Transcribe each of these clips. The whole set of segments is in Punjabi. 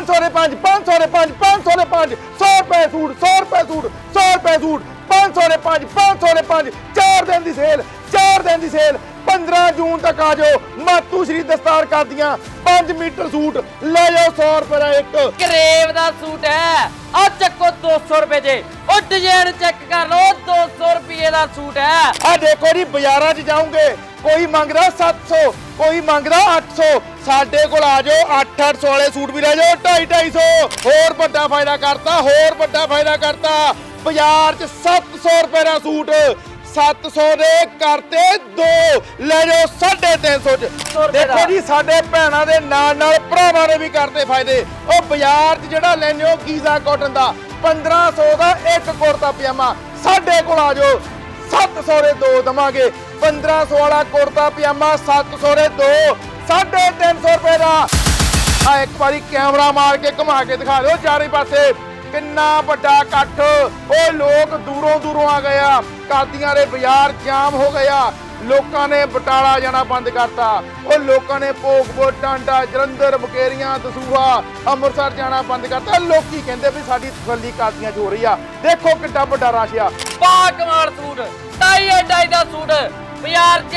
500 ਦੇ 5 500 ਦੇ 5 500 ਦੇ 5 100 ਰੁਪਏ ਸੂਟ 100 ਰੁਪਏ ਸੂਟ 100 ਰੁਪਏ ਸੂਟ 500 ਦੇ 5 500 ਦੇ 5 4 ਦਿਨ ਦੀ ਸੇਲ 4 ਦਿਨ ਦੀ ਸੇਲ 15 ਜੂਨ ਤੱਕ ਆ ਜਾਓ। ਮਾਤੂ ਸ਼੍ਰੀ ਦਸਤਾਰ ਕਰਦੀਆਂ 5 ਮੀਟਰ ਸੂਟ। ਲੈ ਜਾਓ 100 ਰੁਪਏ ਦਾ ਇੱਕ। ਕਰੇਵ ਦਾ ਸੂਟ ਹੈ। ਆ ਚੱਕੋ 200 ਰੁਪਏ ਜੇ। ਉਹ ਡਿਜ਼ਾਈਨ ਚੈੱਕ ਕਰ ਲਓ 200 ਰੁਪਏ ਦਾ ਸੂਟ ਹੈ। ਆ ਦੇਖੋ ਜੀ ਬਾਜ਼ਾਰਾਂ 'ਚ ਜਾਓਗੇ ਕੋਈ ਮੰਗਦਾ 700 ਕੋਈ ਮੰਗਦਾ 800 ਸਾਡੇ ਕੋਲ ਆ ਜਾਓ 8-800 ਵਾਲੇ ਸੂਟ ਵੀ ਲੈ ਜਾਓ 250 ਹੋਰ ਵੱਡਾ ਫਾਇਦਾ ਕਰਤਾ ਹੋਰ ਵੱਡਾ ਫਾਇਦਾ ਕਰਤਾ। ਬਾਜ਼ਾਰ 'ਚ 700 ਰੁਪਏ ਦਾ ਸੂਟ। 700 ਦੇ ਕਰਤੇ ਦੋ। ਲੈ ਜਾਓ 350 ਚ। ਦੇਖੋ ਜੀ ਸਾਡੇ ਭੈਣਾਂ ਦੇ ਨਾਲ ਨਾਲ ਭਰਾਵਾਂ ਨੇ ਵੀ ਕਰਦੇ ਫਾਇਦੇ। ਉਹ ਬਾਜ਼ਾਰ 'ਚ ਜਿਹੜਾ ਲੈਂਦੇ ਹੋ ਗੀਜ਼ਾ ਕਾਟਨ ਦਾ 1500 ਦਾ ਇੱਕ ਕੁੜਤਾ ਪਜਾਮਾ। ਸਾਡੇ ਕੋਲ ਆ ਜਾਓ 700 ਦੇ ਦੋ ਦਵਾਂਗੇ। 1500 ਵਾਲਾ ਕੁੜਤਾ ਪਜਾਮਾ 700 ਦੇ ਦੋ। 350 ਰੁਪਏ ਦਾ। ਆ ਇੱਕ ਵਾਰੀ ਕੈਮਰਾ ਮਾਰ ਕੇ ਘੁਮਾ ਕੇ ਦਿਖਾ ਦਿਓ ਚਾਰੇ ਪਾਸੇ। ਕਿੰਨਾ ਵੱਡਾ ਇਕੱਠ। ਉਹ ਲੋਕ ਦੂਰੋਂ ਦੂਰੋਂ ਆ ਗਿਆ ਕਾਦੀਆਂ ਦੇ ਬਾਜ਼ਾਰ ਜਾਮ ਹੋ ਗਿਆ ਲੋਕਾਂ ਨੇ ਬਟਾਲਾ ਜਾਣਾ ਬੰਦ ਕਰਤਾ। ਉਹ ਲੋਕਾਂ ਨੇ ਭੋਗਪੁਰ ਟਾਂਡਾ ਜਲੰਧਰ, ਬਕੇਰੀਆਂ, ਦਸੂਹਾ, ਅੰਮ੍ਰਿਤਸਰ ਜਾਣਾ ਬੰਦ ਕਰਤਾ। ਲੋਕੀ ਕਹਿੰਦੇ ਵੀ ਸਾਡੀ ਤਸੱਲੀ ਕਾਦੀਆਂ 'ਚ ਹੋ ਰਹੀ ਆ। ਦੇਖੋ ਕਿੱਡਾ ਵੱਡਾ ਰਸ਼ ਆ। ਪਾ ਕਮਾਲ ਸੂਟ, ਟਾਈ ਟਾਈ ਦਾ ਸੂਟ। ਬਾਜ਼ਾਰ 'ਚ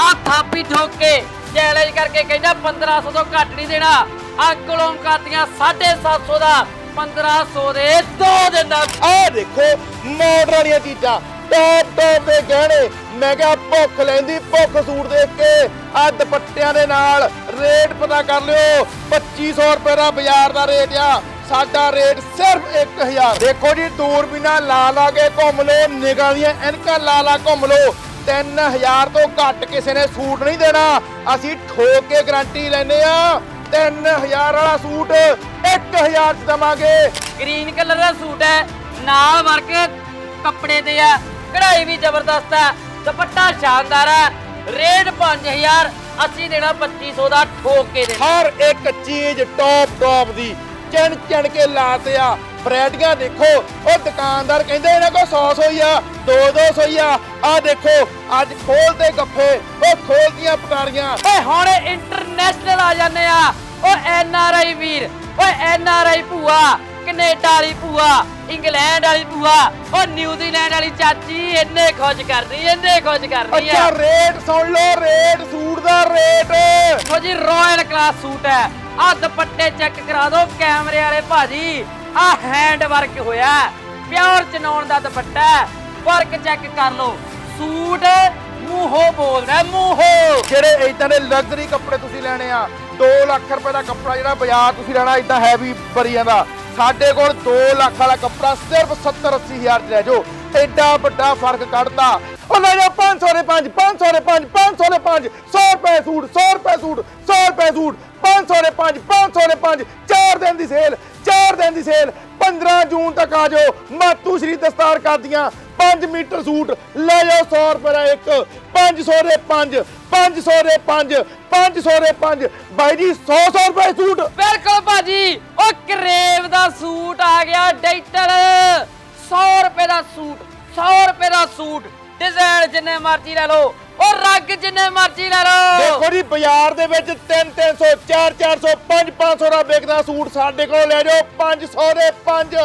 ਆ ਥਾਪੀ ਠੋਕ ਕੇ ਚੈਲੰਜ ਕਰਕੇ ਕਹਿੰਦਾ 1500 ਤੋਂ ਘੱਟ ਨਹੀਂ ਦੇਣਾ। ਅੰਕਲੋਂ ਕਰਦੀਆਂ 750 ਦਾ 1500 ਦੇ ਦੋ ਦਿੰਦਾ ਆਹ ਦੇਖੋ ਮੋਡਰ ਵਾਲੀਆਂ ਚੀਜ਼ਾਂ। ਟੌਪ ਟੌਪ ਦੇ ਗਹਿਣੇ। ਮੈਂ ਕਿਹਾ ਭੁੱਖ ਲੈਂਦੀ, ਭੁੱਖ ਸੂਟ ਦੇਖ ਕੇ। ਆ ਦੁਪੱਟਿਆਂ ਦੇ ਨਾਲ ਰੇਟ ਪਤਾ ਕਰ ਲਿਓ। 2500 ਰੁਪਏ ਦਾ ਬਾਜ਼ਾਰ ਦਾ ਰੇਟ ਆ। ਸਾਡਾ ਰੇਟ ਸਿਰਫ 1000 ਦੇਖੋ ਜੀ ਦੂਰਬੀਨਾਂ ਲਾ ਲਾ ਕੇ ਘੁੰਮ ਲਓ। ਨਿਗਾਹ ਦੀਆਂ ਐਨਕਾਂ ਲਾ ਲਾ ਘੁੰਮ ਲਓ। 3000 ਤੋਂ ਘੱਟ ਕਿਸੇ ਨੇ ਸੂਟ ਨਹੀਂ ਦੇਣਾ। ਅਸੀਂ ਠੋਕ ਕੇ ਗਾਰੰਟੀ ਲੈਨੇ ਆ 3000 ਵਾਲਾ ਸੂਟ 1000 ਚ ਦਵਾਂਗੇ। ਗ੍ਰੀਨ ਕਲਰ ਦਾ ਸੂਟ ਹੈ ਨਾਲ ਵਰਕ ਕੱਪੜੇ ਤੇ ਆ ਕਢਾਈ ਵੀ ਜ਼ਬਰਦਸਤ ਹੈ ਦੁਪੱਟਾ ਸ਼ਾਨਦਾਰ ਹੈ ਰੇਟ 5000 ਅਸੀਂ ਦੇਣਾ 2500 ਦਾ ਠੋਕ ਕੇ ਦੇਣਾ ਹਰ ਇੱਕ ਚੀਜ਼ ਟੌਪ ਟੌਪ ਦੀ ਚਣ ਚਣ ਕੇ ਲਾਤੇ ਆ ਵੈਰਾਈਟੀਆਂ ਦੇਖੋ ਉਹ ਦੁਕਾਨਦਾਰ ਕਹਿੰਦੇ ਇਹਨਾਂ ਕੋਲ 100 ਸੌਈ ਆ 2 200 ਹੀ ਆ। ਆ ਦੇਖੋ ਅੱਜ ਖੋਲਦੇ ਗੱਫੇ ਉਹ ਖੋਲਦੀਆਂ ਪਟਾਰੀਆਂ ਓਏ ਹੁਣ ਇੰਟਰਨੈਸ਼ਨਲ ਆ ਜਾਂਦੇ ਆ। ਓ ਐਨ ਆਰ ਆਈ ਵੀਰ ਓਏ ਐਨ ਆਰ ਆਈ ਭੂਆ ਕੈਨੇਡਾ ਵਾਲੀ ਭੂਆ ਇੰਗਲੈਂਡ ਵਾਲੀ ਭੂਆ ਓ ਨਿਊਜ਼ੀਲੈਂਡ ਵਾਲੀ ਚਾਚੀ ਇੰਨੇ ਖੁਸ਼ ਕਰਦੀ ਇੰਨੇ ਖੁਸ਼ ਕਰਦੀ ਅੱਛਾ ਆ ਰੇਟ ਸੁਣ ਲਓ ਰੇਟ ਸੂਟ ਦਾ ਰੇਟ। ਦੇਖੋ ਜੀ ਰਾਇਲ ਕਲਾਸ ਸੂਟ ਹੈ। ਆ ਦੁਪੱਟੇ ਚੈੱਕ ਕਰਾ ਦਿਓ ਕੈਮਰੇ ਵਾਲੇ ਭਾਜੀ। ਆ ਹੈਂਡ ਵਰਕ ਹੋਇਆ। ਪਿਓਰ ਚਨੌਣ ਦਾ ਦੁਪੱਟਾ ਵਰਕ ਚੈੱਕ ਕਰ ਲਓ। ਸੂਟ ਮੂੰਹੋਂ ਬੋਲਦਾ ਮੂੰਹੋਂ। ਜਿਹੜੇ ਇਦਾਂ ਦੇ ਲਗਜ਼ਰੀ ਕੱਪੜੇ ਤੁਸੀਂ ਲੈਣੇ ਆ 2 ਲੱਖ ਰੁਪਏ ਦਾ ਕੱਪੜਾ ਜਿਹੜਾ ਬਾਜ਼ਾਰ ਤੁਸੀਂ ਲੈਣਾ ਇਦਾਂ ਹੈਵੀ ਬਰੀ ਜਾਂਦਾ। ਸਾਡੇ ਕੋਲ 2 ਲੱਖ ਵਾਲਾ ਕੱਪੜਾ ਸਿਰਫ 70 80 ਹਜ਼ਾਰ ਚ ਲੈ ਜਾਓ। ਐਡਾ ਵੱਡਾ ਫ਼ਰਕ ਕੱਢਤਾ। ਉਹ ਲੈ ਜਾਓ 500 ਦੇ 5 500 ਦੇ 5 500 ਦੇ 5 100 ਰੁਪਏ ਸੂਟ 100 ਰੁਪਏ ਸੂਟ 100 ਰੁਪਏ ਸੂਟ। 500 ਦੇ 5 500 ਦੇ 5 4 ਦਿਨ ਦੀ ਸੇਲ 4 ਦਿਨ ਦੀ ਸੇਲ। 15 ਜੂਨ ਤੱਕ ਆ ਜਾਓ। ਮਾਤੂ ਸ਼੍ਰੀ ਦਸਤਾਰ ਕਰਦੀਆਂ। 5 ਮੀਟਰ ਸੂਟ। ਲੈ ਜਾਓ 100 ਰੁਪਏ ਦਾ ਇੱਕ। 500 ਦੇ 5 500 ਦੇ 5 500 ਦੇ 5 ਬਾਈ ਜੀ 100 100 ਰੁਪਏ ਸੂਟ। ਬਿਲਕੁਲ ਭਾਜੀ, ਉਹ ਕਰੇਵ ਦਾ ਸੂਟ ਆ ਗਿਆ ਡਾਈਟਲ 100 ਰੁਪਏ ਦਾ ਸੂਟ 100 ਰੁਪਏ ਦਾ ਸੂਟ। ਡਿਜ਼ਾਈਨ ਜਿੰਨੇ ਮਰਜ਼ੀ ਲੈ ਲਓ। ਉਹ ਰੰਗ ਜਿੰਨੇ ਮਰਜ਼ੀ ਲੈ ਲਓ। ਦੇਖੋ ਜੀ ਬਾਜ਼ਾਰ ਦੇ ਵਿੱਚ 3 300 4 400 5 500 ਦਾ ਵਿਕਦਾ ਸੂਟ ਸਾਡੇ ਕੋਲ ਲੈ ਜਾਓ। 500 ਦੇ 5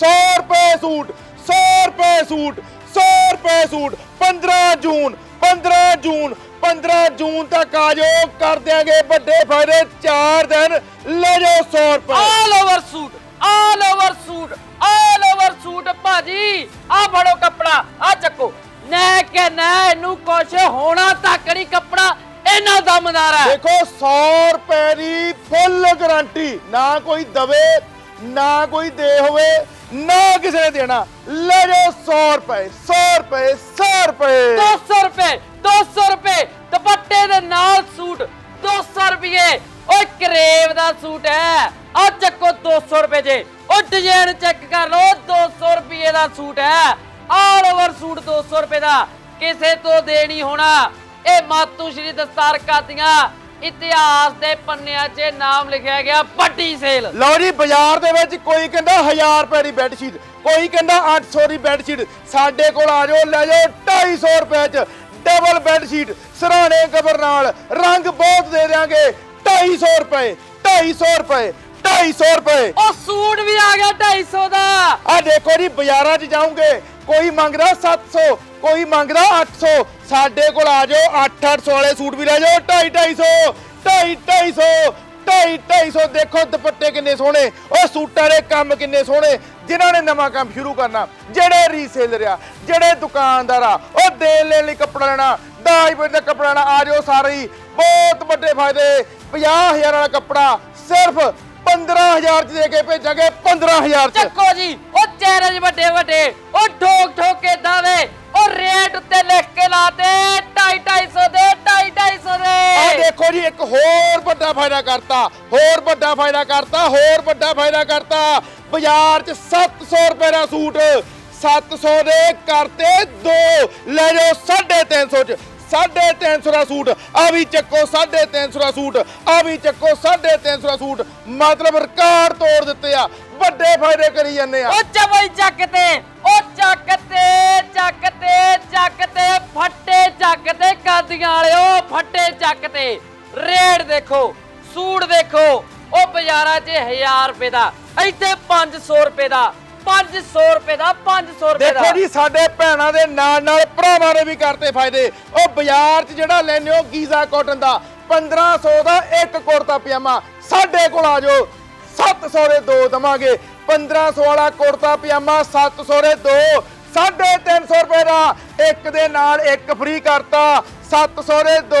100 ਰੁਪਏ ਸੂਟ 100 ਰੁਪਏ ਸੂਟ 100 ਰੁਪਏ ਸੂਟ 15 ਜੂਨ 15 ਜੂਨ 15 ਜੂਨ ਤੱਕ ਆ ਜਾਓ। ਕਰ ਦਿਆਂਗੇ ਵੱਡੇ ਫਾਇਦੇ 4 ਦਿਨ ਲੈ ਜਾਓ 100 ਰੁਪਏ। All over suit all over suit all over suit ਭਾਜੀ ਆ ਫੜੋ ਕੱਪੜਾ ਆ ਚੱਕੋ। ਨਾ ਕਿ ਨਾ ਇਹਨੂੰ ਕੁਛ ਹੋਣਾ ਤੱਕ ਨਹੀਂ ਕੱਪੜਾ ਇੰਨਾ ਦਮਦਾਰ ਹੈ। ਦੇਖੋ 100 ਰੁਪਏ ਦੀ ਫੁੱਲ ਗਾਰੰਟੀ ਨਾ ਕੋਈ ਦਵੇ ਨਾ ਕੋਈ ਦੇ ਹੋਵੇ ਨਾ ਕਿਸੇ ਨੇ ਦੇਣਾ। ਲੈ ਜਾਓ 100 ਰੁਪਏ 100 ਰੁਪਏ 100 ਰੁਪਏ। 200 ਰੁਪਏ 200 ਰੁਪਏ ਦੁਪੱਟੇ ਦੇ ਨਾਲ ਸੂਟ 200 ਰੁਪਏ। ਓਏ ਕਰੇਵ ਦਾ ਸੂਟ ਹੈ। ਆ ਚੱਕੋ 200 ਰੁਪਏ ਜੇ। ਉਹ ਡਿਜ਼ਾਈਨ ਚੈੱਕ ਕਰ ਲਓ 200 ਰੁਪਏ ਦਾ ਸੂਟ ਹੈ। ਆਲ ਓਵਰ ਸੂਟ 200 ਰੁਪਏ ਦਾ। ਕਿਸੇ ਤੋਂ ਦੇ ਨਹੀਂ ਹੋਣਾ। ਇਹ ਮਾਤੂ ਸ਼੍ਰੀ ਦਸਤਾਰ ਕਾਦੀਆਂ ਇਤਿਹਾਸ ਦੇ ਪੰਨਿਆਂ 'ਚ ਨਾਮ ਲਿਖਿਆ ਗਿਆ ਵੱਡੀ ਸੇਲ। ਲਓ ਜੀ ਬਾਜ਼ਾਰ ਦੇ ਵਿੱਚ ਕੋਈ ਕਹਿੰਦਾ 1000 ਰੁਪਏ ਦੀ ਬੈੱਡ ਸ਼ੀਟ ਕੋਈ ਕਹਿੰਦਾ 800 ਦੀ ਬੈੱਡ ਸ਼ੀਟ ਸਾਡੇ ਕੋਲ ਆ ਜਾਓ ਲੈ ਜਾਓ 250 ਰੁਪਏ ਚ ਡਬਲ ਬੈੱਡ ਸ਼ੀਟ ਸਰਾਣੇ ਕਬਰ ਨਾਲ ਰੰਗ ਬਹੁਤ ਦੇ ਦਿਆਂਗੇ। 250 ਰੁਪਏ 250 ਰੁਪਏ 250 ਰੁਪਏ। ਉਹ ਸੂਟ ਵੀ ਆ ਗਿਆ 250 ਦਾ। ਆ ਦੇਖੋ ਜੀ ਬਾਜ਼ਾਰਾਂ 'ਚ ਜਾਓਗੇ ਕੋਈ ਮੰਗਦਾ 700 ਕੋਈ ਮੰਗਦਾ 800 ਸਾਡੇ ਕੋਲ ਆ ਜਾਓ 8-800 ਵਾਲੇ ਸੂਟ ਵੀ ਲੈ ਜਾਓ 2-250 2-250 2-250 ਦੇਖੋ ਦੁਪੱਟੇ ਕਿੰਨੇ ਸੋਹਣੇ, ਉਹ ਸੂਟਾਂ ਦੇ ਕੰਮ ਕਿੰਨੇ ਸੋਹਣੇ, ਜਿਨ੍ਹਾਂ ਨੇ ਨਵਾਂ ਕੰਮ ਸ਼ੁਰੂ ਕਰਨਾ। ਜਿਹੜੇ ਰੀਸੇਲਰ ਆ ਜਿਹੜੇ ਦੁਕਾਨਦਾਰ ਆ, ਉਹ ਦੇਣ ਲੈਣ ਲਈ ਕੱਪੜਾ ਲੈਣਾ ਦਾਜ ਪੇਟ ਦਾ ਕੱਪੜਾ ਲੈਣਾ। ਆ ਜਾਓ ਸਾਰੇ ਹੀ। ਬਹੁਤ ਵੱਡੇ ਫਾਇਦੇ 50000 ਵਾਲਾ ਕੱਪੜਾ ਸਿਰਫ 15000 ਚ ਦੇ ਕੇ ਭੇਜਾਂਗੇ 15000 ਚ। ਚੱਕੋ ਜੀ ਉਹ ਚੈਲੰਜ ਵੱਡੇ ਵੱਡੇ ਉਹ ਠੋਕ ਠੋਕ ਕੇ ਦਾਵੇ ਉਹ ਰੇਟ ਉੱਤੇ ਲਿਖ ਕੇ ਲਾਤੇ 250 ਦੇ 250 ਆ ਦੇ। ਦੇਖੋ ਜੀ ਇੱਕ ਹੋਰ ਵੱਡਾ ਫਾਇਦਾ ਕਰਤਾ ਹੋਰ ਵੱਡਾ ਫਾਇਦਾ ਕਰਤਾ ਹੋਰ ਵੱਡਾ ਫਾਇਦਾ ਕਰਤਾ। ਬਾਜ਼ਾਰ ਚ 700 ਰੁਪਏ ਦਾ ਸੂਟ 700 ਦੇ ਕਰਤੇ ਦੋ ਲੈ ਜਾਓ 350 ਚ। 350 ਦਾ ਸੂਟ ਆ ਵੀ ਚੱਕੋ 350 ਦਾ ਸੂਟ ਆ ਵੀ ਚੱਕੋ 350 ਦਾ ਸੂਟ। ਮਤਲਬ ਰਿਕਾਰਡ ਤੋੜ ਦਿੱਤੇ ਆ, ਵੱਡੇ ਫਾਇਦੇ ਕਰੀ ਜਾਂਦੇ ਆ। ਉਹ ਚਬਈ ਚੱਕ ਤੇ, ਉਹ ਚੱਕ ਤੇ ਚੱਕ ਤੇ ਚੱਕ ਤੇ, ਫੱਟੇ ਚੱਕ ਤੇ ਕਾਦੀਆਂ ਵਾਲਿਓ, ਫੱਟੇ ਚੱਕ ਤੇ। ਰੇਟ ਦੇਖੋ, ਸੂਟ ਦੇਖੋ, ਉਹ ਬਾਜ਼ਾਰਾਂ 'ਚ 1000 ਰੁਪਏ ਦਾ, ਇੱਥੇ 500 ਰੁਪਏ ਦਾ। 500 ਰੁਪਏ ਦਾ 500 ਰੁਪਏ ਦਾ। ਦੇਖੋ ਜੀ ਸਾਡੇ ਭੈਣਾਂ ਦੇ ਨਾਲ ਨਾਲ ਭਰਾਵਾਂ ਨੇ ਵੀ ਕਰਤੇ ਫਾਇਦੇ। ਉਹ ਬਾਜ਼ਾਰ 'ਚ ਜਿਹੜਾ ਲੈਂਦੇ ਹੋ ਗੀਜ਼ਾ ਕਾਟਨ ਦਾ 1500 ਦਾ ਇੱਕ ਕੁੜਤਾ ਪਜਾਮਾ ਸਾਡੇ ਕੋਲ ਆ ਜਾਓ। 700 ਦੇ ਦੋ ਦਵਾਂਗੇ। 1500 ਵਾਲਾ ਕੁੜਤਾ ਪਜਾਮਾ 700 ਦੇ ਦੋ। 350 ਰੁਪਏ ਦਾ ਇੱਕ ਦੇ ਨਾਲ ਇੱਕ ਫ੍ਰੀ ਕਰਤਾ। 700 ਦੇ ਦੋ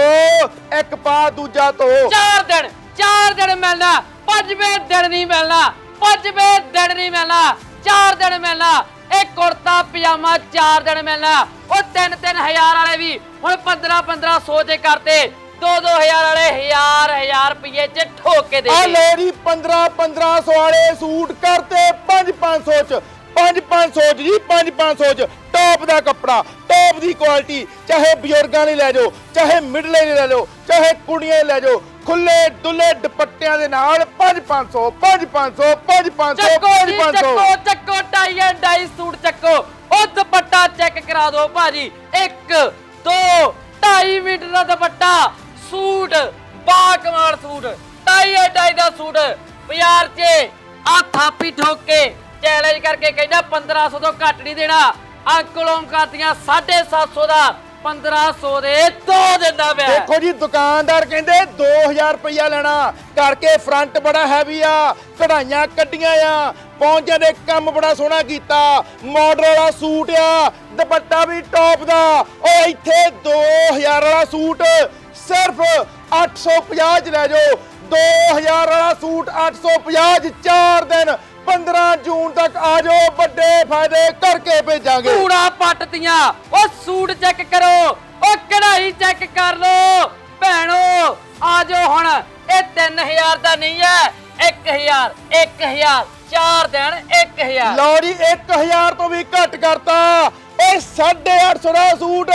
ਇੱਕ ਪਾ ਦੂਜਾ ਧੋ। ਚਾਰ ਦਿਨ ਚਾਰ ਦਿਨ ਮਿਲਣਾ ਪੰਜਵੇਂ ਦਿਨ ਨਹੀਂ ਮਿਲਣਾ ਪੰਜਵੇਂ ਦਿਨ ਨਹੀਂ ਮਿਲਣਾ। ਚਾਰ ਦਿਨ ਮਿਲਣਾ ਇਹ ਕੁੜਤਾ ਪਜਾਮਾ ਚਾਰ ਦਿਨ ਮਿਲਣਾ। ਉਹ ਤਿੰਨ ਤਿੰਨ ਹਜ਼ਾਰ ਵਾਲੇ ਵੀ ਹੁਣ 15 1500 ਦੇ ਕਰਤੇ। 2 2000 ਵਾਲੇ ਹਜ਼ਾਰ ਹਜ਼ਾਰ ਰੁਪਏ ਚ ਠੋਕ ਕੇ ਦੇ ਆ ਲੋ ਜੀ 15 1500 ਵਾਲੇ ਸੂਟ ਕਰਤੇ 5 500 ਚ। 5 500 ਚ ਜੀ 5 500 ਚ। ਟੌਪ ਦਾ ਕੱਪੜਾ ਟੌਪ ਦੀ ਕੁਆਲਿਟੀ ਚਾਹੇ ਬਜ਼ੁਰਗਾਂ ਲਈ ਲੈ ਜਾਓ ਚਾਹੇ ਮਿਡਲੇ ਲਈ ਲੈ ਜਾਓ ਚਾਹੇ ਕੁੜੀਆਂ ਲਈ ਲੈ ਜਾਓ। ਖੁੱਲੇ ਦੁੱਲੇ ਦੁਪੱਟਿਆਂ ਦੇ ਨਾਲ 5 500 5 500 5 500 ਚੱਕੋ 5 ਜੀ 500 ਚੱਕੋ ਚੱਕੋ ਟਾਈ ਐਂਡ ਡਾਈ ਸੂਟ ਚੱਕੋ। ਉਹ ਦੁਪੱਟਾ ਚੈੱਕ ਕਰਾ ਦਿਓ ਭਾਜੀ। 1 2 2.5 ਮੀਟਰ ਦਾ ਦੁਪੱਟਾ ਸੂਟ ਬਾ ਕਮਾਲ ਸੂਟ ਟਾਈ ਐਂਡ ਡਾਈ ਦਾ ਸੂਟ। ਬਾਜ਼ਾਰ 'ਚ ਆ ਥਾਪੀ ਠੋਕ ਕੇ ਚੈਲੰਜ ਕਰਕੇ ਕਹਿੰਦਾ 1500 ਤੋਂ ਘੱਟ ਨਹੀਂ ਦੇਣਾ। ਅੰਕਲੋਂ ਕਰਦੀਆਂ 750 ਦਾ 1500 ਦੇ ਦੋ ਦਿੰਦਾ ਪਿਆ ਦੇਖੋ ਜੀ, ਦੁਕਾਨਦਾਰ ਕਹਿੰਦੇ 2000 ਰੁਪਇਆ ਲੈਣਾ। ਕਰਕੇ ਫਰੰਟ ਬੜਾ ਹੈਵੀ ਆ, ਕਢਾਈਆਂ ਕੱਢੀਆਂ ਆ। ਪੌਂਚਿਆਂ ਦੇ ਕੰਮ ਬੜਾ ਸੋਹਣਾ ਕੀਤਾ। ਮਾਡਲ ਵਾਲਾ ਸੂਟ ਆ, ਦੁਪੱਟਾ ਵੀ ਟੌਪ ਦਾ। ਉਹ ਇੱਥੇ 2000 ਵਾਲਾ ਸੂਟ, ਸਿਰਫ 850 ਚ ਲੈ ਜਾਓ। 2000 ਵਾਲਾ ਸੂਟ 850 ਚ 4 ਦਿਨ 15 ਜੂਨ ਤੱਕ ਆ ਜਾਓ ਵੱਡੇ ਫਾਇਦੇ ਕਰਕੇ ਭੇਜਾਂਗੇ। ਧੂੜਾ ਪੱਟਦੀਆਂ ਉਹ ਸੂਟ ਚੈੱਕ ਕਰੋ ਉਹ ਕਢਾਈ ਚੈੱਕ ਕਰ ਲੋ ਭੈਣੋ ਆ ਜਾਓ ਹੁਣ ਇਹ 3000 ਦਾ ਨਹੀਂ ਹੈ 1000 1000 ਚਾਰ ਦਿਨ 1000 ਲਓ ਜੀ 1000 ਤੋਂ ਵੀ ਘੱਟ ਕਰਤਾ। ਇਹ 850 ਦਾ ਸੂਟ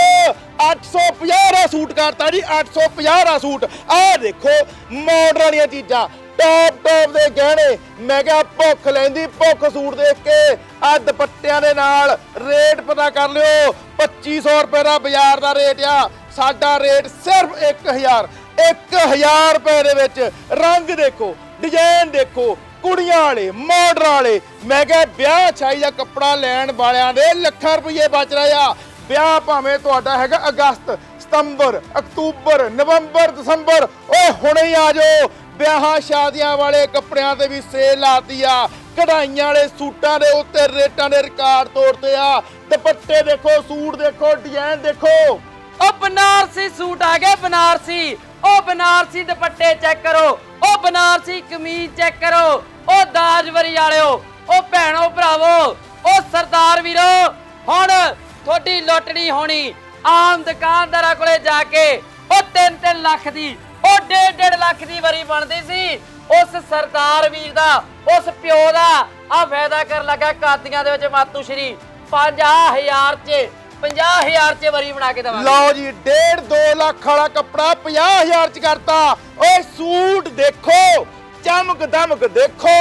850 ਦਾ ਸੂਟ ਕਰਤਾ ਜੀ 850 ਦਾ ਸੂਟ। ਆਹ ਦੇਖੋ ਮਾਡਲ ਵਾਲੀਆਂ ਚੀਜ਼ਾਂ। ਟੌਪ ਟੌਪ ਦੇ ਗਹਿਣੇ। ਮੈਂ ਕਿਹਾ ਭੁੱਖ ਲੈਂਦੀ, ਭੁੱਖ ਸੂਟ ਦੇਖ ਕੇ। ਆ ਦੁਪੱਟਿਆਂ ਦੇ ਨਾਲ ਰੇਟ ਪਤਾ ਕਰ ਲਿਓ। 2500 ਰੁਪਏ ਦਾ ਬਾਜ਼ਾਰ ਦਾ ਰੇਟ ਆ। ਸਾਡਾ ਰੇਟ ਸਿਰਫ 1000 1000 ਰੁਪਏ ਦੇ ਵਿੱਚ ਰੰਗ ਦੇਖੋ, ਡਿਜ਼ਾਈਨ ਦੇਖੋ, ਕੁੜੀਆਂ ਵਾਲੇ ਮਾਡਲ ਵਾਲੇ। ਮੈਂ ਕਿਹਾ ਵਿਆਹ ਛਾਈ ਦਾ ਕੱਪੜਾ ਲੈਣ ਵਾਲਿਆਂ ਦੇ ਲੱਖਾਂ ਰੁਪਏ ਬਚ ਰਹੇ ਆ। ਵਿਆਹ ਭਾਵੇਂ ਤੁਹਾਡਾ ਹੈਗਾ ਅਗਸਤ, ਸਤੰਬਰ, ਅਕਤੂਬਰ, ਨਵੰਬਰ, ਦਸੰਬਰ ਓਏ ਹੁਣੇ ਹੀ ਆ ਜਾਓ। ਵਿਆਹਾਂ ਸ਼ਾਦੀਆਂ ਵਾਲੇ ਕੱਪੜਿਆਂ ਤੇ ਵੀ ਸੇਲ ਲਾਤੀ ਆ। ਕਢਾਈਆਂ ਵਾਲੇ ਸੂਟਾਂ ਦੇ ਉੱਤੇ ਰੇਟਾਂ ਦੇ ਰਿਕਾਰਡ ਤੋੜਦੇ ਆ। ਦੁਪੱਟੇ ਦੇਖੋ, ਸੂਟ ਦੇਖੋ, ਡਿਜ਼ਾਈਨ ਦੇਖੋ। ਉਹ ਬਨਾਰਸੀ ਸੂਟ ਆ ਗਏ, ਬਨਾਰਸੀ। ਉਹ ਬਨਾਰਸੀ ਦੁਪੱਟੇ ਚੈੱਕ ਕਰੋ। ਉਹ ਬਨਾਰਸੀ ਕਮੀਜ਼ ਚੈੱਕ ਕਰੋ। ਉਹ ਦਾਜਵਰੀ ਵਾਲਿਓ, ਉਹ ਭੈਣੋ ਭਰਾਵੋ, ਉਹ ਸਰਦਾਰ ਵੀਰੋ, ਹੁਣ ਤੁਹਾਡੀ ਲੁੱਟਣੀ ਹੋਣੀ। ਆਮ ਦੁਕਾਨਦਾਰਾਂ ਕੋਲੇ ਜਾ ਕੇ ਉਹ 3-3 ਲੱਖ ਦੀ ਉਹ 1.5 ਲੱਖ ਦੀ ਵਰੀ ਬਣਦੀ ਸੀ। ਉਸ ਸਰਦਾਰ ਵੀਰ ਦਾ, ਉਸ ਪਿਓ ਦਾ ਆ ਫਾਇਦਾ ਕਰਨ ਲੱਗਾ ਕਾਦੀਆਂ ਦੇ ਵਿੱਚ ਮਾਤੂ ਸ਼੍ਰੀ 50000 ਚ 50000 ਚ ਵਰੀ ਬਣਾ ਕੇ ਦਵਾਂਗੇ। ਲਓ ਜੀ 1.5 2 ਲੱਖ ਵਾਲਾ ਕੱਪੜਾ 50000 ਚ ਕਰਤਾ। ਓਏ ਸੂਟ ਦੇਖੋ ਚਮਕ ਦਮਕ ਦੇਖੋ,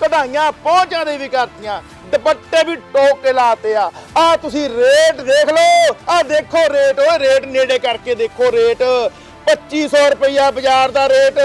ਕਢਾਈਆਂ ਪਹੁੰਚਾਂ ਦੇ ਵੀ ਕਰਤੀਆਂ, ਦੁਪੱਟੇ ਵੀ ਟੋਕ ਕੇ ਲਾਤੇ ਆ। ਆ ਤੁਸੀਂ ਰੇਟ ਦੇਖ ਲਓ, ਆ ਦੇਖੋ ਰੇਟ, ਓਏ ਰੇਟ ਨੇੜੇ ਕਰਕੇ ਦੇਖੋ ਰੇਟ। 2500 ਰੁਪਈਆ ਬਾਜ਼ਾਰ ਦਾ ਰੇਟ।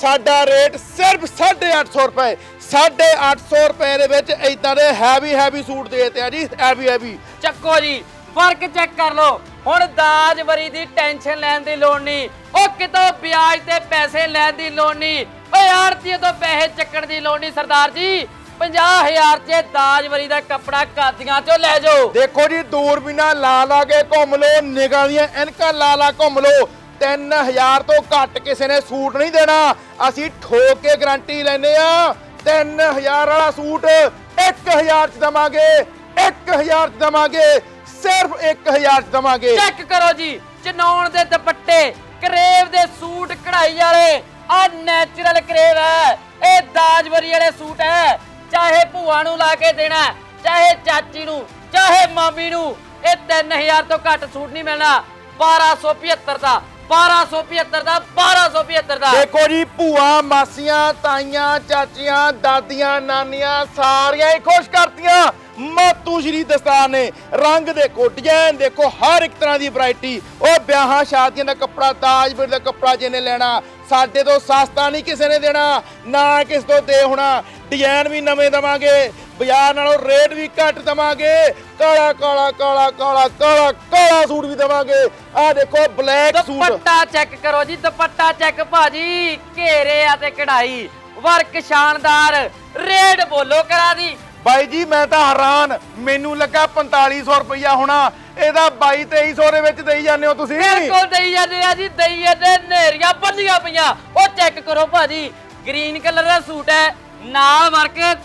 ਸਾਡਾ ਰੇਟ ਸਿਰਫ 850 ਰੁਪਏ। 850 ਰੁਪਏ ਦੇ ਵਿੱਚ ਇਦਾਂ ਦੇ ਹੈਵੀ ਹੈਵੀ ਸੂਟ ਦੇਤੇ ਆ ਜੀ। ਹੈਵੀ ਹੈਵੀ ਚੱਕੋ ਜੀ ਫ਼ਰਕ ਚੈੱਕ ਕਰ ਲਓ। ਹੁਣ ਦਾਜ ਵਰੀ ਦੀ ਟੈਨਸ਼ਨ ਲੈਣ ਦੀ ਲੋੜ ਨਹੀਂ। ਉਹ ਕਿਤੋਂ ਵਿਆਜ ਤੇ ਪੈਸੇ ਲੈਣ ਦੀ ਲੋੜ ਨਹੀਂ। ਓਏ ਆੜਤੀਏ ਤੋਂ ਪੈਸੇ ਚੱਕਣ ਦੀ ਲੋੜ ਨਹੀਂ ਸਰਦਾਰ ਜੀ। 50000 ਚ ਦਾਜ ਵਰੀ ਦਾ ਕੱਪੜਾ ਕਾਦੀਆਂ ਚੋਂ ਲੈ ਜਾਓ। ਦੇਖੋ ਜੀ ਦੂਰਬੀਨਾਂ ਲਾ ਲਾ ਕੇ ਘੁੰਮ ਲਓ ਨਿਗਾਹ ਦੀਆਂ ਐਨਕਾਂ ਲਾ ਲਾ ਘੁੰਮ ਲਓ। 3000 ਤੋਂ ਘੱਟ ਕਿਸੇ ਨੇ ਸੂਟ ਨਹੀਂ ਦੇਣਾ। ਅਸੀਂ ਠੋਕ ਕੇ ਗਾਰੰਟੀ ਲੈਨੇ ਆ 3000 ਵਾਲਾ ਸੂਟ 1000 ਚ ਦਵਾਂਗੇ। 1000 ਚ ਦਵਾਂਗੇ। ਸਿਰਫ 1000 ਚ ਦਵਾਂਗੇ। ਚੈੱਕ ਕਰੋ ਜੀ। ਚਨੌਣ ਦੇ ਦੁਪੱਟੇ, ਕਰੇਵ ਦੇ ਸੂਟ, ਕਢਾਈ ਵਾਲੇ। ਆ ਨੈਚੁਰਲ ਕਰੇਵ ਹੈ। ਇਹ ਦਾਜਵਰੀ ਵਾਲੇ ਸੂਟ ਹੈ। ਚਾਹੇ ਭੂਆ ਨੂੰ ਲਾ ਕੇ ਦੇਣਾ ਚਾਹੇ ਚਾਚੀ ਨੂੰ, ਚਾਹੇ ਮਾਮੀ ਨੂੰ, ਇਹ 3000 ਤੋਂ ਘੱਟ ਸੂਟ ਨਹੀਂ ਮਿਲਣਾ। 1275 ਦਾ। 1275 ਦਾ 1275 ਦਾ। ਦੇਖੋ ਜੀ, ਭੂਆ, ਮਾਸੀਆਂ, ਤਾਈਆਂ, ਚਾਚੀਆਂ, ਦਾਦੀਆਂ, ਨਾਨੀਆਂ ਸਾਰੀਆਂ ਹੀ ਖੁਸ਼ ਕਰਤੀਆਂ। ਮਾਤੂ ਸ਼੍ਰੀ ਦਸਤਾਰ ਨੇ ਰੰਗ ਦੇਖੋ ਡਿਜ਼ਾਈਨ ਦੇਖੋ, ਹਰ ਇੱਕ ਤਰ੍ਹਾਂ ਦੀ ਵੈਰਾਈਟੀ ਉਹ ਵਿਆਹਾਂ ਸ਼ਾਦੀਆਂ ਦਾ ਕੱਪੜਾ, ਤਾਜਪੁਰ ਦਾ ਕੱਪੜਾ ਜਿਹਨੇ ਲੈਣਾ, ਸਾਡੇ ਤੋਂ ਸਸਤਾ ਨਹੀਂ ਕਿਸੇ ਨੇ ਦੇਣਾ, ਨਾ ਕਿਸ ਤੋਂ ਦੇ ਹੋਣਾ। ਡਿਜ਼ਾਈਨ ਵੀ ਨਵੇਂ ਦਵਾਂਗੇ, ਬਾਜ਼ਾਰ ਨਾਲੋਂ ਰੇਟ ਵੀ ਘੱਟ ਦਵਾਂਗੇ, ਕਾਲਾ ਕਾਲਾ ਕਾਲਾ ਕਾਲਾ ਕਾਲਾ ਕਾਲਾ ਸੂਟ ਵੀ ਦਵਾਂਗੇ। ਆਹ ਦੇਖੋ ਬਲੈਕ ਸੂਟ। ਦੁਪੱਟਾ ਚੈੱਕ ਕਰੋ ਜੀ, ਦੁਪੱਟਾ ਚੈੱਕ ਭਾਜੀ, ਘੇਰੇ ਆ ਤੇ ਕਢਾਈ। ਵਰਕ ਸ਼ਾਨਦਾਰ ਰੇਟ ਬੋਲੋ ਕਰਾ ਦੀ। ਬਾਈ ਜੀ, ਮੈਂ ਤਾਂ ਹੈਰਾਨ। ਮੈਨੂੰ ਲੱਗਾ 4500 ਰੁਪਈਆ ਹੋਣਾ। ਇਹਦਾ 22 2300 ਦੇ ਵਿੱਚ ਦੇਈ ਜਾਂਦੇ ਹੋ ਤੁਸੀਂ। ਬਿਲਕੁਲ ਦਈ ਜਾਂਦੇ ਆ ਜੀ, ਦਈ ਜਾਂਦੇ ਨੇਰੀਆਂ ਭੱਜੀਆਂ ਪਈਆਂ। ਉਹ ਚੈੱਕ ਕਰੋ ਭਾਜੀ, ਗ੍ਰੀਨ ਕਲਰ ਦਾ ਸੂਟ ਹੈ। ਨਾਲ ਵਰਕ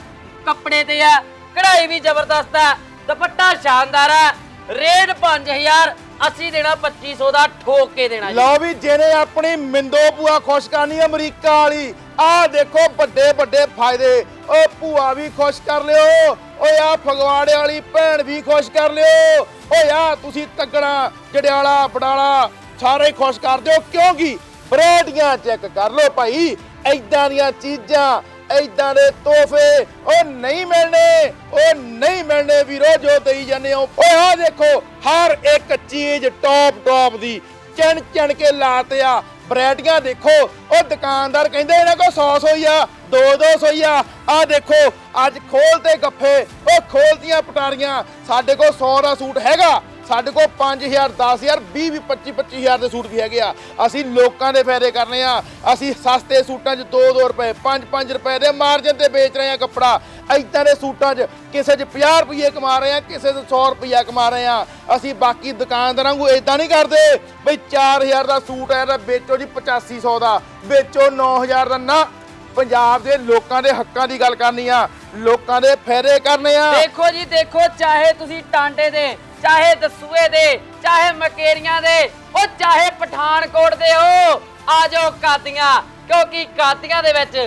ਕੱਪੜੇ ਤੇ ਆ ਕਢਾਈ ਵੀ ਜ਼ਬਰਦਸਤ ਹੈ। ਦੁਪੱਟਾ ਸ਼ਾਨਦਾਰ ਹੈ। ਰੇਟ 5000 ਅਸੀਂ ਦੇਣਾ 2500 ਦਾ ਠੋਕ ਕੇ ਦੇਣਾ ਜੀ। ਲਓ ਵੀ ਜਿਹਨੇ ਆਪਣੀ ਮਿੰਦੋ ਭੂਆ ਖੁਸ਼ ਕਰਨੀ ਅਮਰੀਕਾ ਵਾਲੀ, ਆਹ ਦੇਖੋ ਵੱਡੇ ਵੱਡੇ ਫਾਇਦੇ। ਓ ਭੂਆ ਵੀ ਖੁਸ਼ ਕਰ ਲਿਓ, ਓਏ ਆ ਫਗਵਾੜੇ ਵਾਲੀ ਭੈਣ ਵੀ ਖੁਸ਼ ਕਰ ਲਿਓ। ਓਏ ਆ ਤੁਸੀਂ ਤੱਗਣਾ ਜੜਿਆਲਾ ਬਡਾਲਾ ਸਾਰੇ ਹੀ ਖੁਸ਼ ਕਰ ਦਿਓ। ਕਿਉਂਕਿ ਬਰੇਡੀਆਂ ਚੈੱਕ ਕਰ ਲਓ ਭਾਈ ਐਦਾਂ ਦੀਆਂ ਚੀਜ਼ਾਂ ਐਦਾਂ ਦੇ ਤੋਹਫੇ ਉਹ ਨਹੀਂ ਮਿਲਣੇ, ਉਹ ਨਹੀਂ ਮਿਲਣੇ ਵੀਰੋ, ਜੋ ਦੇਈ ਜਾਂਦੇ ਹੋ। ਓਏ ਆ ਦੇਖੋ, ਹਰ ਇੱਕ ਚੀਜ਼ ਟੌਪ ਟੌਪ ਦੀ। ਚਣ ਚਣ ਕੇ ਲਾਤੇ ਆ। ਬਰੈਡੀਆਂ ਦੇਖੋ, ਉਹ ਦੁਕਾਨਦਾਰ ਕਹਿੰਦੇ ਇਹਨਾਂ ਕੋ 100 ਸੌਈ ਆ 2 2 ਸੌਈ ਆ। ਆ ਦੇਖੋ, ਅੱਜ ਖੋਲਤੇ ਗੱਫੇ, ਉਹ ਖੋਲਤੀਆਂ ਪਟਾਰੀਆਂ। ਸਾਡੇ ਕੋਲ 100 ਦਾ ਸੂਟ ਹੈਗਾ। ਸਾਡੇ ਕੋਲ 5000 10000 20 ਵੀ 25 25000 ਦੇ ਸੂਟ ਵੀ ਹੈਗੇ ਆ। ਅਸੀਂ ਲੋਕਾਂ ਦੇ ਫਾਇਦੇ ਕਰਨੇ ਆ। ਅਸੀਂ ਸਸਤੇ ਸੂਟਾਂ 'ਚ 2-2 ਰੁਪਏ 5-5 ਰੁਪਏ ਦੇ ਮਾਰਜਨ ਤੇ ਵੇਚ ਰਹੇ ਆ ਕੱਪੜਾ। ਏਦਾਂ ਦੇ ਸੂਟਾਂ 'ਚ ਕਿਸੇ 'ਚ 50 ਰੁਪਏ ਕਮਾ ਰਹੇ ਆ, ਕਿਸੇ 'ਚ 100 ਰੁਪਏ ਕਮਾ ਰਹੇ ਆ। ਅਸੀਂ ਬਾਕੀ ਦੁਕਾਨਦਾਰਾਂ ਨੂੰ ਏਦਾਂ ਨਹੀਂ ਕਰਦੇ ਬਈ 4000 ਦਾ ਸੂਟ ਹੈ ਵੇਚੋ ਜੀ 8500 ਦਾ, ਵੇਚੋ 9000 ਦਾ ਨਾ। ਪੰਜਾਬ ਦੇ ਲੋਕਾਂ ਦੇ ਹੱਕਾਂ ਦੀ ਗੱਲ ਕਰਨੀ ਆ ਲੋਕਾਂ ਦੇ ਫਾਇਦੇ ਕਰਨੇ ਆ। ਦੇਖੋ ਜੀ ਦੇਖੋ ਚਾਹੇ ਤੁਸੀਂ ਟਾਂਡੇ ਦੇ ਚਾਹੇ ਦਸੂਏ ਦੇ ਚਾਹੇ ਮਕੇਰੀਆਂ ਦੇ ਉਹ ਚਾਹੇ ਪਠਾਨਕੋਟ ਦੇ ਹੋ ਆ ਜਾਓ ਕਾਦੀਆਂ ਕਿਉਂਕਿ ਕਾਦੀਆਂ ਦੇ ਵਿੱਚ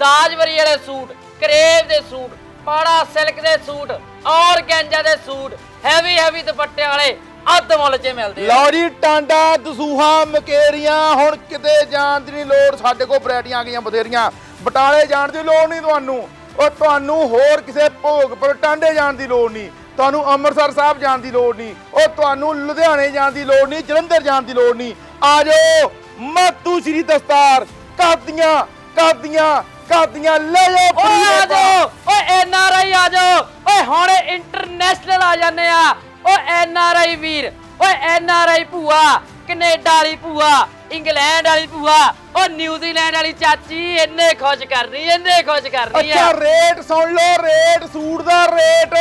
ਦਾਜਵਰੀ ਵਾਲੇ ਸੂਟ ਕਰੇਵ ਦੇ ਸੂਟ ਪਾੜਾ ਸਿਲਕ ਦੇ ਸੂਟ ਔਰਗੈਂਜਾ ਦੇ ਸੂਟ ਹੈਵੀ ਹੈਵੀ ਦੁਪੱਟੇ ਵਾਲੇ ਅੱਧ ਮੁੱਲ 'ਚ ਮਿਲਦੇ ਆ। ਲਓ ਜੀ ਟਾਂਡਾ ਦਸੂਹਾ ਮਕੇਰੀਆਂ ਹੁਣ ਕਿਤੇ ਜਾਣ ਦੀ ਨਹੀਂ ਲੋੜ ਸਾਡੇ ਕੋਲ ਵੈਰਾਈਟੀਆਂ ਆ ਗਈਆਂ ਬਥੇਰੀਆਂ। ਬਟਾਲੇ ਜਾਣ ਦੀ ਲੋੜ ਨਹੀਂ ਤੁਹਾਨੂੰ। ਉਹ ਤੁਹਾਨੂੰ ਹੋਰ ਕਿਸੇ ਭੋਗ ਪਰ ਟਾਂਡੇ ਜਾਣ ਦੀ ਲੋੜ ਨਹੀਂ। ਤੁਹਾਨੂੰ ਅੰਮ੍ਰਿਤਸਰ ਸਾਹਿਬ ਜਾਣ ਦੀ ਲੋੜ ਨਹੀਂ। ਉਹ ਤੁਹਾਨੂੰ ਲੁਧਿਆਣੇ ਜਾਣ ਦੀ ਲੋੜ ਨਹੀਂ ਜਲੰਧਰ ਜਾਣ ਦੀ ਲੋੜ ਨਹੀਂ। ਆ ਜਾਓ ਮਾਤੂ ਸ਼੍ਰੀ ਦਸਤਾਰ। ਕਾਦੀਆਂ ਕਾਦੀਆਂ ਕਾਦੀਆਂ ਲੈ ਜਾਓ ਓਏ ਆ ਜਾਓ ਓਏ ਐਨ ਆਰ ਆਈ ਆ ਜਾਓ। ਓਏ ਹੁਣ ਇੰਟਰਨੈਸ਼ਨਲ ਆ ਜਾਂਦੇ ਆ। ਓਏ ਐਨ ਆਰ ਆਈ ਵੀਰ ਓਏ ਐਨ ਆਰ ਆਈ ਭੂਆ ਕੈਨੇਡਾ ਵਾਲੀ ਭੂਆ। ਇੰਗਲੈਂਡ ਵਾਲੀ ਭੂਆ। ਓ ਨਿਊਜ਼ੀਲੈਂਡ ਵਾਲੀ ਚਾਚੀ ਇੰਨੇ ਖੁਸ਼ ਕਰਦੀ ਇੰਨੇ ਖੁਸ਼ ਕਰਦੀ ਆ। ਅੱਛਾ, ਰੇਟ ਸੁਣ ਲਓ, ਰੇਟ, ਸੂਟ ਦਾ ਰੇਟ।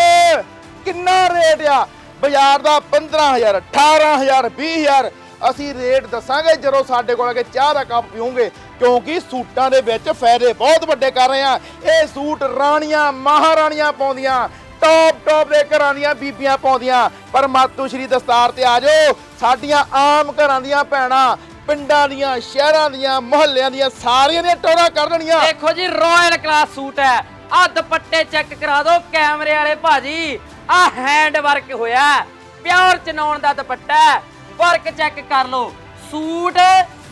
ਕਿੰਨਾ ਰੇਟ ਆ? ਬਾਜ਼ਾਰ ਦਾ 15000 18000 20000 ਅਸੀਂ ਰੇਟ ਦੱਸਾਂਗੇ, ਜਦੋਂ ਸਾਡੇ ਕੋਲ ਆ ਕੇ ਚਾਹ ਦਾ ਕੱਪ ਪੀਓਗੇ, ਕਿਉਂਕਿ ਸੂਟਾਂ ਦੇ ਵਿੱਚ ਫਾਇਦੇ ਬਹੁਤ ਵੱਡੇ ਕਰ ਰਹੇ ਆ। ਇਹ ਸੂਟ ਰਾਣੀਆਂ, ਮਹਾਰਾਣੀਆਂ ਪਾਉਂਦੀਆਂ ਟੌਪ ਟੌਪ ਦੇ ਘਰਾਂ ਦੀਆਂ ਬੀਬੀਆਂ ਪਾਉਂਦੀਆਂ। ਪਰ ਮਾਤੂ ਸ਼੍ਰੀ ਦਸਤਾਰ ਤੇ ਆ ਜਾਓ, ਸਾਡੀਆਂ ਆਮ ਘਰਾਂ ਦੀਆਂ ਭੈਣਾਂ ਪਿੰਡਾਂ ਦੀਆਂ ਸ਼ਹਿਰਾਂ ਦੀਆਂ ਮੁਹੱਲਿਆਂ ਦੀਆਂ ਸਾਰੀਆਂ ਦੀਆਂ ਟੋਰਾ ਕਰ ਦੇਣੀਆਂ ਦੇਖੋ ਜੀ ਰਾਇਲ ਕਲਾਸ ਸੂਟ ਹੈ। ਆ ਦੁਪੱਟੇ ਚੈੱਕ ਕਰਾ ਦਿਓ ਕੈਮਰੇ ਵਾਲੇ ਭਾਜੀ। ਆ ਹੈਂਡ ਵਰਕ ਹੋਇਆ ਪਿਓਰ ਚਨਾਉਣ ਦਾ ਦੁਪੱਟਾ ਵਰਕ ਚੈੱਕ ਕਰ ਲਓ। ਸੂਟ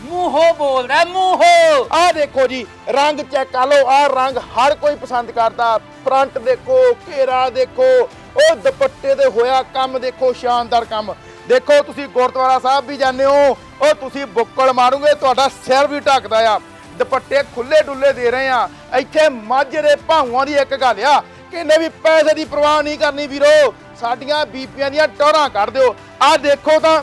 ਮੂੰਹੋਂ ਬੋਲਦਾ ਮੂੰਹੋਂ। ਆਹ ਦੇਖੋ ਜੀ ਰੰਗ ਚੈੱਕ ਕਰ ਲਓ। ਆਹ ਰੰਗ ਹਰ ਕੋਈ ਪਸੰਦ ਕਰਦਾ। ਫਰੰਟ ਦੇਖੋ ਘੇਰਾ ਦੇਖੋ। ਉਹ ਦੁਪੱਟੇ ਤੇ ਹੋਇਆ ਕੰਮ ਦੇਖੋ ਸ਼ਾਨਦਾਰ ਕੰਮ। ਦੇਖੋ, ਤੁਸੀਂ ਗੁਰਦੁਆਰਾ ਸਾਹਿਬ ਵੀ ਜਾਂਦੇ ਹੋ, ਉਹ ਤੁਸੀਂ ਬੁੱਕਲ ਮਾਰੋਗੇ, ਤੁਹਾਡਾ ਸਿਰ ਵੀ ਢੱਕਦਾ ਆ। ਦੁਪੱਟੇ ਖੁੱਲੇ ਡੁੱਲੇ ਦੇ ਰਹੇ ਆ। ਇੱਥੇ ਮੱਝ ਦੇ ਭਾਵਾਂ ਦੀ ਇੱਕ ਗੱਲ ਆ ਕਿੰਨੇ ਵੀ ਪੈਸੇ ਦੀ ਪਰਵਾਹ ਨਹੀਂ ਕਰਨੀ ਵੀਰੋ, ਸਾਡੀਆਂ ਬੀਬੀਆਂ ਦੀਆਂ ਟੋਰਾਂ ਕੱਢ ਦਿਓ। ਆਹ ਦੇਖੋ ਤਾਂ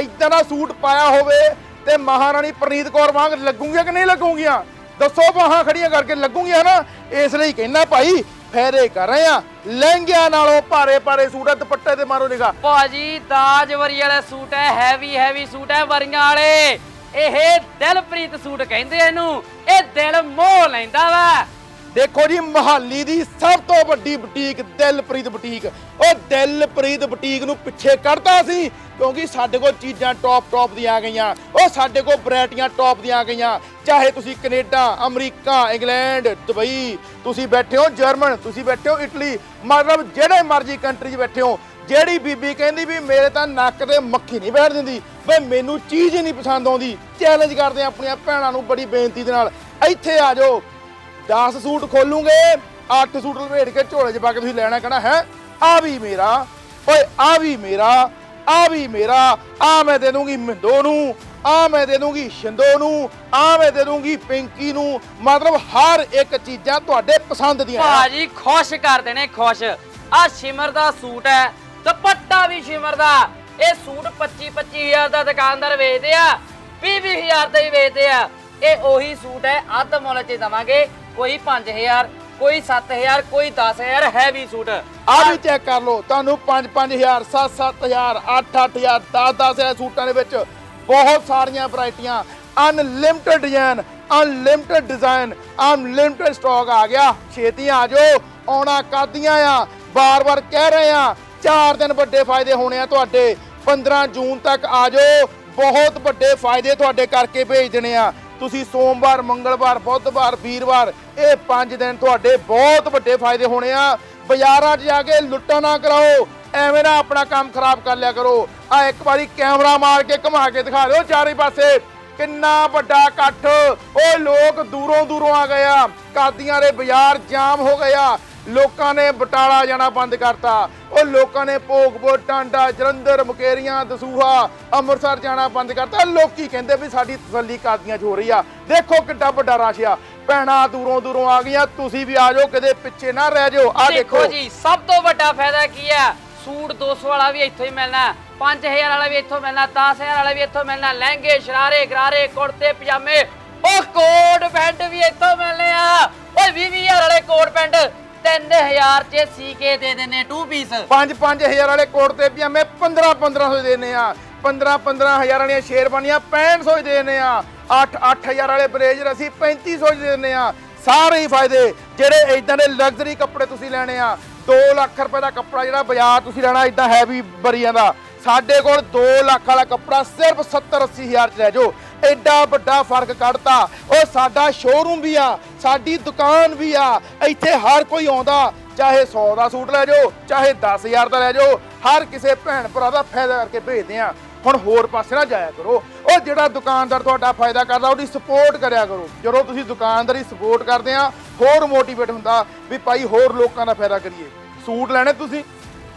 ਇਦਾਂ ਦਾ ਸੂਟ ਪਾਇਆ ਹੋਵੇ ਤੇ ਮਹਾਰਾਣੀ ਪ੍ਰਨੀਤ ਕੌਰ ਵਾਂਗ ਲੱਗੂਗੀਆਂ ਕਿ ਨਹੀਂ ਲੱਗੂਗੀਆਂ? ਦੱਸੋ ਬਾਹਾਂ ਖੜੀਆਂ ਕਰਕੇ ਲੱਗੂਗੀਆਂ ਨਾ, ਇਸ ਲਈ ਕਹਿੰਦਾ ਭਾਈ ਫੇਰੇ ਕਰ ਰਹੇ ਆ। ਲਹਿੰਗਿਆਂ ਨਾਲੋਂ ਭਾਰੇ ਭਾਰੇ ਸੂਟ ਆ, ਦੁਪੱਟੇ ਤੇ ਮਾਰੋ ਨਿਗਾ ਭਾਜੀ, ਦਾਜ ਵਰੀ ਵਾਲਾ ਸੂਟ ਹੈ ਹੈਵੀ ਹੈਵੀ ਸੂਟ ਹੈ ਵਰੀਆਂ ਵਾਲੇ। ਇਹ ਦਿਲਪ੍ਰੀਤ ਸੂਟ ਕਹਿੰਦੇ ਆ ਇਹਨੂੰ। ਇਹ ਦਿਲ ਮੋਹ ਲੈਂਦਾ ਵਾ। ਦੇਖੋ ਜੀ, ਮਹਾਲੀ ਦੀ ਸਭ ਤੋਂ ਵੱਡੀ ਬੁਟੀਕ, ਦਿਲਪ੍ਰੀਤ ਬੁਟੀਕ। ਉਹ ਦਿਲਪ੍ਰੀਤ ਬੁਟੀਕ ਨੂੰ ਪਿੱਛੇ ਕੱਢਦਾ ਸੀ, ਕਿਉਂਕਿ ਸਾਡੇ ਕੋਲ ਚੀਜ਼ਾਂ ਟੌਪ ਟੌਪ ਦੀਆਂ ਆ ਗਈਆਂ। ਉਹ ਸਾਡੇ ਕੋਲ ਵੈਰਾਈਟੀਆਂ ਟੌਪ ਦੀਆਂ ਆ ਗਈਆਂ। ਚਾਹੇ ਤੁਸੀਂ ਕੈਨੇਡਾ, ਅਮਰੀਕਾ, ਇੰਗਲੈਂਡ, ਦੁਬਈ, ਤੁਸੀਂ ਬੈਠੇ ਹੋ ਜਰਮਨ, ਤੁਸੀਂ ਬੈਠੇ ਹੋ ਇਟਲੀ, ਮਤਲਬ ਜਿਹੜੇ ਮਰਜ਼ੀ ਕੰਟਰੀ 'ਚ ਬੈਠੇ ਹੋ, ਜਿਹੜੀ ਬੀਬੀ ਕਹਿੰਦੀ ਵੀ ਮੇਰੇ ਤਾਂ ਨੱਕ ਤੇ ਮੱਖੀ ਨਹੀਂ ਬੈਠ ਦਿੰਦੀ, ਵੇ ਮੈਨੂੰ ਚੀਜ਼ ਹੀ ਨਹੀਂ ਪਸੰਦ ਆਉਂਦੀ। ਚੈਲੰਜ ਕਰਦੇ ਆਪਣੀਆਂ ਭੈਣਾਂ ਨੂੰ ਬੜੀ ਬੇਨਤੀ ਦੇ ਨਾਲ। ਇੱਥੇ ਆ ਜਾਓ 10 ਸੂਟ ਖੋਲੂਗੇ 8 ਸੂਟ ਲਵੇੜ ਕੇ ਝੋਲੇ 'ਚ ਪਾ ਕੇ ਤੁਸੀਂ ਲੈਣਾ ਕਹਿਣਾ ਹੈ, ਆ ਵੀ ਮੇਰਾ, ਓਏ, ਆ ਵੀ ਮੇਰਾ, ਆ ਵੀ ਮੇਰਾ, ਆ ਮੈਂ ਦੇ ਦੂੰਗੀ ਮਿੰਦੋ ਨੂੰ, ਆ ਮੈਂ ਦੇ ਦੂੰਗੀ ਸ਼ਿੰਦੋ ਨੂੰ, ਆ ਮੈਂ ਦੇ ਦੂੰਗੀ ਪਿੰਕੀ ਨੂੰ, ਮਤਲਬ ਹਰ ਇੱਕ ਚੀਜ਼ਾਂ ਤੁਹਾਡੇ ਪਸੰਦ ਦੀਆਂ ਭਾਜੀ, ਖੁਸ਼ ਕਰ ਦੇਣੇ, ਖੁਸ਼। ਆ ਸ਼ਿਮਰ ਦਾ ਸੂਟ ਹੈ, ਦੁਪੱਟਾ ਵੀ ਸ਼ਿਮਰ ਦਾ। ਇਹ ਸੂਟ 25 25000 ਦਾ ਦੁਕਾਨਦਾਰ ਵੇਚਦੇ ਆ 20 20000 ਦਾ ਹੀ ਵੇਚਦੇ ਆ। ਇਹ ਉਹੀ ਸੂਟ ਹੈ, ਅੱਧ ਮੁੱਲ 'ਚ ਦਵਾਂਗੇ। ਕੋਈ 5000 ਕੋਈ 7000 ਕੋਈ 10000 ਹੈਵੀ ਸੂਟ। ਆ ਵੀ ਚੈੱਕ ਕਰ ਲਓ, ਤੁਹਾਨੂੰ 5 5000 7 7000 8 8000 10 10000 ਸੂਟਾਂ ਦੇ ਵਿੱਚ ਬਹੁਤ ਸਾਰੀਆਂ ਵੈਰਾਈਟੀਆਂ। Unlimited design unlimited design unlimited stock ਆ ਗਿਆ। ਛੇਤੀ ਆ ਜਾਓ, ਆਉਣਾ ਕਾਦੀਆਂ ਆ? ਬਾਰ-ਬਾਰ ਕਹਿ ਰਹੇ ਆ, ਚਾਰ ਦਿਨ ਵੱਡੇ ਫਾਇਦੇ ਹੋਣੇ ਆ ਤੁਹਾਡੇ। 15 ਜੂਨ ਤੱਕ ਆ ਜਾਓ, ਬਹੁਤ ਵੱਡੇ ਫਾਇਦੇ ਤੁਹਾਡੇ ਕਰਕੇ ਭੇਜ ਦੇਣੇ ਆ। ਤੁਸੀਂ ਸੋਮਵਾਰ, ਮੰਗਲਵਾਰ, ਬੁੱਧਵਾਰ, ਵੀਰਵਾਰ ਇਹ 5 ਦਿਨ ਤੁਹਾਡੇ ਬਹੁਤ ਵੱਡੇ ਫਾਇਦੇ ਹੋਣੇ ਆ। ਬਾਜ਼ਾਰਾਂ 'ਚ ਜਾ ਕੇ ਲੁੱਟਾਂ ਨਾ ਕਰਾਓ, ਐਵੇਂ ਨਾ ਆਪਣਾ ਕੰਮ ਖਰਾਬ ਕਰ ਲਿਆ ਕਰੋ। ਆ ਇੱਕ ਵਾਰੀ ਕੈਮਰਾ ਮਾਰ ਕੇ ਘੁਮਾ ਕੇ ਦਿਖਾ ਦਿਓ ਚਾਰੇ ਪਾਸੇ। ਕਿੰਨਾ ਵੱਡਾ ਇਕੱਠ। ਉਹ ਲੋਕ ਦੂਰੋਂ ਦੂਰੋਂ ਆ ਗਏ ਆ। ਕਾਦੀਆਂ ਦੇ ਬਾਜ਼ਾਰ ਜਾਮ ਹੋ ਗਿਆ ਲੋਕਾਂ ਨੇ ਬਟਾਲਾ ਜਾਣਾ ਬੰਦ ਕਰਤਾ। ਲੋਕਾਂ ਨੇ ਭੋਗਪੁਰ ਟਾਂਡਾ, ਜਲੰਧਰ, ਮੁਕੇਰੀਆਂ, ਦਸੂਹਾ, ਅੰਮ੍ਰਿਤਸਰ ਜਾਣਾ ਬੰਦ ਕਰਤਾ। ਲੋਕੀ ਕਹਿੰਦੇ ਵੀ ਸਾਡੀ ਤਸੱਲੀ ਕਾਦੀਆਂ 'ਚ ਹੋ ਰਹੀ ਆ। ਦੇਖੋ ਕਿੱਡਾ ਵੱਡਾ ਰਸ਼ ਆ। ਭੈਣਾਂ ਦੂਰੋਂ ਦੂਰੋਂ ਆ ਗਈਆਂ, ਤੁਸੀਂ ਵੀ ਆ ਜਾਓ ਕਿਤੇ ਪਿੱਛੇ ਨਾ ਰਹਿ ਜਾਓ। ਆ ਦੇਖੋ। ਜੀ, ਸਭ ਤੋਂ ਵੱਡਾ ਫਾਇਦਾ ਕੀ ਹੈ ਸੂਟ 200 ਵਾਲਾ ਵੀ ਇੱਥੋਂ ਹੀ ਮਿਲਣਾ 5000 ਵਾਲਾ ਵੀ ਇੱਥੋਂ ਮਿਲਣਾ 10000 ਵਾਲਾ ਵੀ ਇੱਥੋਂ ਮਿਲਣਾ, ਲਹਿੰਗੇ, ਸ਼ਰਾਰੇ, ਗਰਾਰੇ, ਕੁੜਤੇ, ਪਜਾਮੇ। ਉਹ ਕੋਟ ਪੈਂਟ ਵੀ ਇੱਥੋਂ ਮਿਲਨੇ ਆ। ਓਏ 20000 ਵਾਲੇ ਕੋਟ ਪੈਂਟ 3000 ਚ ਸੀ ਦੇ ਦਿੰਨੇ 2 ਪੀਸ 5-5000 ਵਾਲੇ ਕੋਟ ਤੇ ਪਜਾਮੇ 15-1500 ਦੇਨੇ ਆ। 15-15000 ਵਾਲੀਆਂ ਸ਼ੇਰਵਾਨੀਆਂ 6500 ਦੇਨੇ ਆ। 8-8000 ਵਾਲੇ ਬਲੇਜ਼ਰ ਅਸੀਂ 3500 ਦੇਨੇ ਆ। ਸਾਰੇ ਹੀ ਫਾਇਦੇ, ਜਿਹੜੇ ਇਦਾਂ ਦੇ ਲਗਜ਼ਰੀ ਕੱਪੜੇ ਤੁਸੀਂ ਲੈਣੇ ਆ 2 ਲੱਖ ਰੁਪਏ ਦਾ ਕੱਪੜਾ ਜਿਹੜਾ ਬਾਜ਼ਾਰ ਤੁਸੀਂ ਲੈਣਾ ਇਦਾਂ ਹੈਵੀ ਬਰੀਆਂ ਦਾ। ਸਾਡੇ ਕੋਲ 2 ਲੱਖ ਵਾਲਾ ਕੱਪੜਾ ਸਿਰਫ 70 ਹਜ਼ਾਰ ਚ ਲੈ ਜਾਓ। ਐਡਾ ਵੱਡਾ ਫ਼ਰਕ ਕੱਢਤਾ। ਉਹ ਸਾਡਾ ਸ਼ੋਰੂਮ ਵੀ ਆ, ਸਾਡੀ ਦੁਕਾਨ ਵੀ ਆ। ਇੱਥੇ ਹਰ ਕੋਈ ਆਉਂਦਾ, ਚਾਹੇ 100 ਦਾ ਸੂਟ ਲੈ ਜਾਓ, ਚਾਹੇ 10000 ਦਾ ਲੈ ਜਾਓ, ਹਰ ਕਿਸੇ ਭੈਣ ਭਰਾ ਦਾ ਫਾਇਦਾ ਕਰਕੇ ਭੇਜਦੇ ਆ। ਹੁਣ ਹੋਰ ਪਾਸੇ ਨਾ ਜਾਇਆ ਕਰੋ। ਉਹ ਜਿਹੜਾ ਦੁਕਾਨਦਾਰ ਤੁਹਾਡਾ ਫਾਇਦਾ ਕਰਦਾ, ਉਹਦੀ ਸਪੋਰਟ ਕਰਿਆ ਕਰੋ। ਜਦੋਂ ਤੁਸੀਂ ਦੁਕਾਨਦਾਰੀ ਸਪੋਰਟ ਕਰਦੇ ਆ, ਹੋਰ ਮੋਟੀਵੇਟ ਹੁੰਦਾ ਵੀ ਭਾਈ ਹੋਰ ਲੋਕਾਂ ਦਾ ਫਾਇਦਾ ਕਰੀਏ। ਸੂਟ ਲੈਣੇ ਤੁਸੀਂ,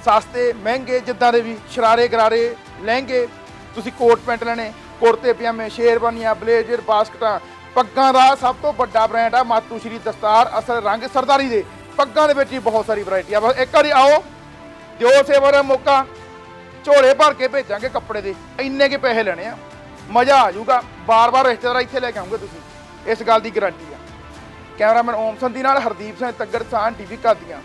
ਸਸਤੇ, ਮਹਿੰਗੇ, ਜਿੱਦਾਂ ਦੇ ਵੀ, ਸ਼ਰਾਰੇ ਗਰਾਰੇ, ਲਹਿੰਗੇ, ਤੁਸੀਂ ਕੋਟ ਪੈਂਟ ਲੈਣੇ। ਕੁੜਤੇ ਪਜਾਮੇ, ਸ਼ੇਰਵਾਨੀਆਂ, ਬਲੇਜ਼ਰ, ਬਾਸਕਟਾਂ, ਪੱਗਾਂ ਦਾ ਸਭ ਤੋਂ ਵੱਡਾ ਬ੍ਰਾਂਡ ਆ ਮਾਤੂ ਸ਼੍ਰੀ ਦਸਤਾਰ, ਅਸਲ ਰੰਗ ਸਰਦਾਰੀ ਦੇ। ਪੱਗਾਂ ਦੇ ਵਿੱਚ ਹੀ ਬਹੁਤ ਸਾਰੀ ਵੈਰਾਈਟੀ ਆ। ਬਸ ਇੱਕ ਵਾਰੀ ਆਓ, ਦਿਓ ਸੇਵਾ ਦਾ ਮੌਕਾ। ਝੋਲੇ ਭਰ ਕੇ ਭੇਜਾਂਗੇ ਕੱਪੜੇ ਦੇ। ਇੰਨੇ ਕੇ ਪੈਸੇ ਲੈਣੇ ਆ। ਮਜ਼ਾ ਆ ਜਾਊਗਾ। ਬਾਰ-ਬਾਰ ਰਿਸ਼ਤੇਦਾਰ ਇੱਥੇ ਲੈ ਕੇ ਆਉਂਗੇ ਤੁਸੀਂ। ਇਸ ਗੱਲ ਦੀ ਗਾਰੰਟੀ ਆ। ਕੈਮਰਾਮੈਨ ਓਮ ਸੰਧੀ ਨਾਲ ਹਰਦੀਪ ਸਿੰਘ ਤੱਗੜ, ਸਾਨ ਟੀਵੀ ਕਾਦੀਆਂ